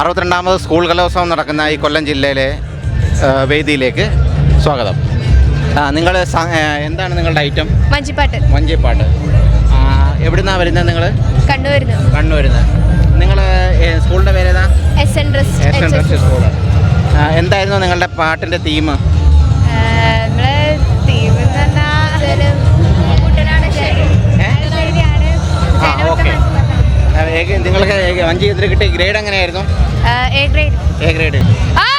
അറുപത്തിരണ്ടാമത് school കലോത്സവം നടക്കുന്ന ഈ കൊല്ലം ജില്ലയിലെ വേദിയിലേക്ക് സ്വാഗതം. നിങ്ങൾ എന്താണ് നിങ്ങളുടെ ഐറ്റം? മഞ്ചിപ്പാട്ട്. വഞ്ചിപ്പാട്ട് എവിടുന്നാ വരുന്നത് നിങ്ങൾ കണ്ണൂരിന്ന്. കണ്ണൂരിന്ന്. നിങ്ങൾ സ്കൂളിന്റെ പേരേതാ? S N trust S N trust school. എന്തായിരുന്നു നിങ്ങളുടെ പാട്ടിന്റെ തീം? തീം നിങ്ങൾക്ക് അഞ്ച് ഇതിൽ കിട്ടിയ ഗ്രേഡ് എങ്ങനെയായിരുന്നു? എ ഗ്രേഡ് എ ഗ്രേഡ് ദേവകിയുടെ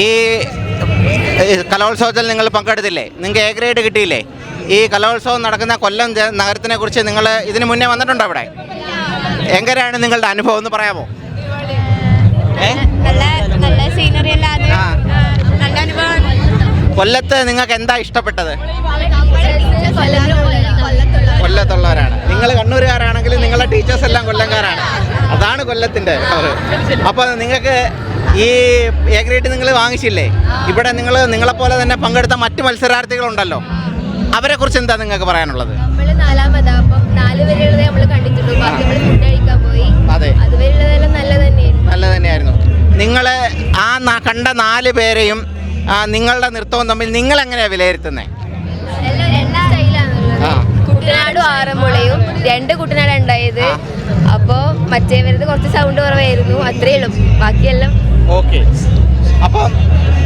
ഈ കലോത്സവത്തിൽ നിങ്ങൾ പങ്കെടുത്തില്ലേ? നിങ്ങൾക്ക് എ ഗ്രേഡ് കിട്ടിയില്ലേ? ഈ കലോത്സവം നടക്കുന്ന കൊല്ലം നഗരത്തിനെ കുറിച്ച് നിങ്ങൾ ഇതിനു മുന്നേ വന്നിട്ടുണ്ടോ അവിടെ? എങ്ങനെയാണ് നിങ്ങളുടെ അനുഭവം? എന്ന് പറയാമോ? കൊല്ലത്ത് നിങ്ങൾക്ക് എന്താ ഇഷ്ടപ്പെട്ടത്? കൊല്ലത്തുള്ളവരാണ്. നിങ്ങൾ കണ്ണൂരുകാരാണെങ്കിൽ നിങ്ങളുടെ ടീച്ചേഴ്സ് എല്ലാം കൊല്ലംകാരാണ്. അതാണ് കൊല്ലത്തിന്റെ അപ്പോൾ നിങ്ങൾക്ക് ഈ എ ഗ്രേഡ് നിങ്ങൾ വാങ്ങിച്ചില്ലേ? ഇവിടെ നിങ്ങൾ നിങ്ങളെപ്പോലെ തന്നെ പങ്കെടുത്ത മറ്റ് മത്സരാർത്ഥികളുണ്ടല്ലോ. അവരെ കുറിച്ച് എന്താ നിങ്ങൾക്ക് പറയാനുള്ളത് അതെ. നല്ല തന്നെയായിരുന്നു. നിങ്ങൾ ആ കണ്ട നാല് പേരെയും നിങ്ങളുടെ നൃത്തവും തമ്മിൽ നിങ്ങൾ എങ്ങനെയാണ് വിലയിരുത്തുന്നത് കുട്ടനാടും ആറന്മുളയും രണ്ട് കുട്ടനാട് ആ. വരുന്നത് കുറച്ച് സൗണ്ട് കുറവായിരുന്നു. അത്രേ ഉള്ളൂ. ബാക്കിയെല്ലാം ഓക്കെ. അപ്പം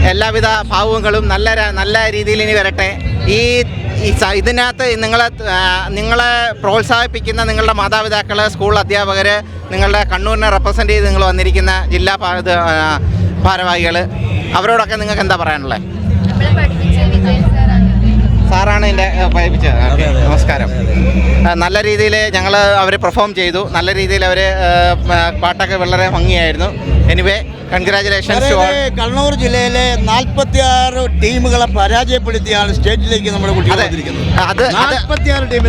എല്ലാവിധ ഭാവങ്ങളും നല്ല നല്ല രീതിയിൽ ഇനി വരട്ടെ. ഈ ഇതിനകത്ത് നിങ്ങളെ നിങ്ങളെ പ്രോത്സാഹിപ്പിക്കുന്ന നിങ്ങളുടെ മാതാപിതാക്കൾ സ്കൂൾ അധ്യാപകർ നിങ്ങളുടെ കണ്ണൂരിനെ റെപ്രസെന്റ് ചെയ്ത് നിങ്ങൾ വന്നിരിക്കുന്ന ജില്ലാ ഭാരവാഹികൾ അവരോടൊക്കെ നിങ്ങൾക്ക് എന്താ പറയാനുള്ളത് സാറാണ് എന്റെ പഠിപ്പിച്ചത് ഓക്കേ, നമസ്കാരം. നല്ല രീതിയിൽ ഞങ്ങൾ അവർ പെർഫോം ചെയ്തു. നല്ല രീതിയിൽ അവർ പാട്ടൊക്കെ വളരെ ഭംഗിയായിരുന്നു. എനിവേ കൺഗ്രാചുലേഷൻസ് കണ്ണൂർ ജില്ലയിലെ നാൽപ്പത്തി ആറ് ടീമുകളെ പരാജയപ്പെടുത്തിയാണ് സ്റ്റേറ്റിലേക്ക് നമ്മുടെ കുട്ടികൾ അതെ.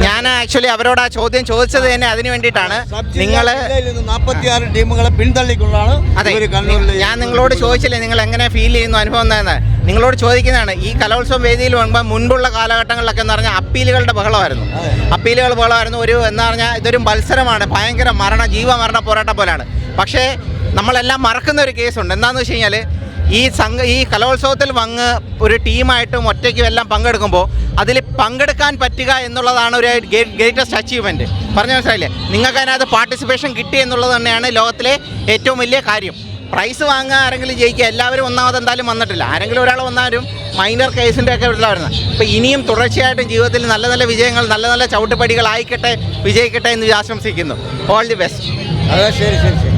ഞാൻ ആക്ച്വലി അവരോട് ആ ചോദ്യം ചോദിച്ചത് തന്നെ അതിന് വേണ്ടിയിട്ടാണ്. നിങ്ങൾ നാൽപ്പത്തി ആറ് ടീമുകളെ പിന്തള്ളിക്കൊണ്ടാണ് അതെ. ഞാൻ നിങ്ങളോട് ചോദിച്ചില്ലേ നിങ്ങൾ എങ്ങനെ ഫീൽ ചെയ്യുന്നു അനുഭവം എന്താണെന്ന് നിങ്ങളോട് ചോദിക്കുന്നതാണ് ഈ കലോത്സവം വേദിയിൽ വരുമ്പോൾ മുൻപുള്ള കാലഘട്ടങ്ങളിലൊക്കെ എന്ന് പറഞ്ഞാൽ അപ്പീലുകളുടെ ബഹളമായിരുന്നു. അപ്പീലുകൾ ബഹളമായിരുന്നു ഒരു എന്ന് പറഞ്ഞാൽ ഇതൊരു മത്സരമാണ് ഭയങ്കര മരണ ജീവമരണ പോരാട്ടം പോലെയാണ്. പക്ഷേ നമ്മളെല്ലാം മറക്കുന്ന ഒരു കേസുണ്ട്. എന്താണെന്ന് വെച്ച് കഴിഞ്ഞാൽ ഈ സംഘ ഈ കലോത്സവത്തിൽ വന്ന് ഒരു ടീമായിട്ടും ഒറ്റയ്ക്കും എല്ലാം പങ്കെടുക്കുമ്പോൾ അതിൽ പങ്കെടുക്കാൻ പറ്റുക എന്നുള്ളതാണ് ഒരു ഗ്രേറ്റസ്റ്റ് അച്ചീവ്മെന്റ് പറഞ്ഞു മനസ്സിലായില്ലേ? നിങ്ങൾക്ക് അതിനകത്ത് പാർട്ടിസിപ്പേഷൻ കിട്ടി എന്നുള്ളത് തന്നെയാണ് ലോകത്തിലെ ഏറ്റവും വലിയ കാര്യം. പ്രൈസ് വാങ്ങുക ആരെങ്കിലും ജയിക്കുക എല്ലാവരും ഒന്നാമത് എന്തായാലും വന്നിട്ടില്ല. ആരെങ്കിലും ഒരാൾ വന്നാലും മൈനർ കേസിന്റെ ഒക്കെ വരുന്നത്. അപ്പോൾ ഇനിയും തുടർച്ചയായിട്ടും ജീവിതത്തിൽ നല്ല നല്ല വിജയങ്ങൾ നല്ല നല്ല ചവിട്ടുപടികളായിക്കട്ടെ വിജയിക്കട്ടെ എന്ന് ആശംസിക്കുന്നു. ഓൾ ദി ബെസ്റ്റ് അതെ ശരി ശരി ശരി.